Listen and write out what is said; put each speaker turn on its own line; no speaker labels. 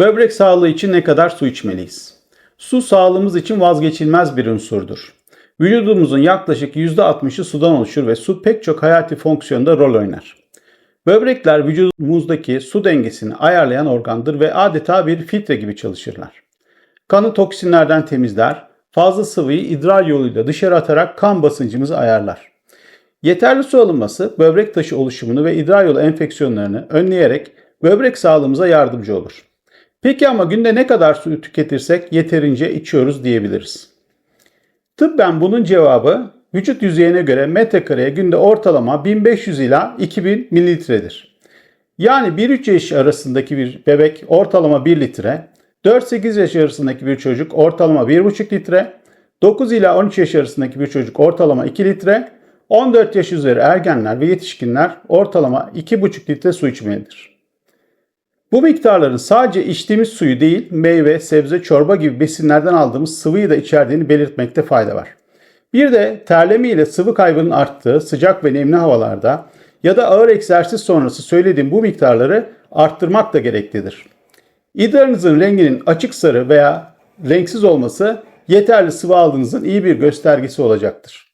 Böbrek sağlığı için ne kadar su içmeliyiz? Su sağlığımız için vazgeçilmez bir unsurdur. Vücudumuzun yaklaşık %60'ı sudan oluşur ve su pek çok hayati fonksiyonda rol oynar. Böbrekler vücudumuzdaki su dengesini ayarlayan organdır ve adeta bir filtre gibi çalışırlar. Kanı toksinlerden temizler, fazla sıvıyı idrar yoluyla dışarı atarak kan basıncımızı ayarlar. Yeterli su alınması böbrek taşı oluşumunu ve idrar yolu enfeksiyonlarını önleyerek böbrek sağlığımıza yardımcı olur. Peki ama günde ne kadar su tüketirsek yeterince içiyoruz diyebiliriz. Tıbben bunun cevabı vücut yüzeyine göre metrekareye günde ortalama 1500 ila 2000 mililitredir. Yani 1-3 yaş arasındaki bir bebek ortalama 1 litre, 4-8 yaş arasındaki bir çocuk ortalama 1,5 litre, 9 ila 13 yaş arasındaki bir çocuk ortalama 2 litre, 14 yaş üzeri ergenler ve yetişkinler ortalama 2,5 litre su içmelidir. Bu miktarların sadece içtiğimiz suyu değil, meyve, sebze, çorba gibi besinlerden aldığımız sıvıyı da içerdiğini belirtmekte fayda var. Bir de terleme ile sıvı kaybının arttığı sıcak ve nemli havalarda ya da ağır egzersiz sonrası söylediğim bu miktarları arttırmak da gereklidir. İdrarınızın renginin açık sarı veya renksiz olması yeterli sıvı aldığınızın iyi bir göstergesi olacaktır.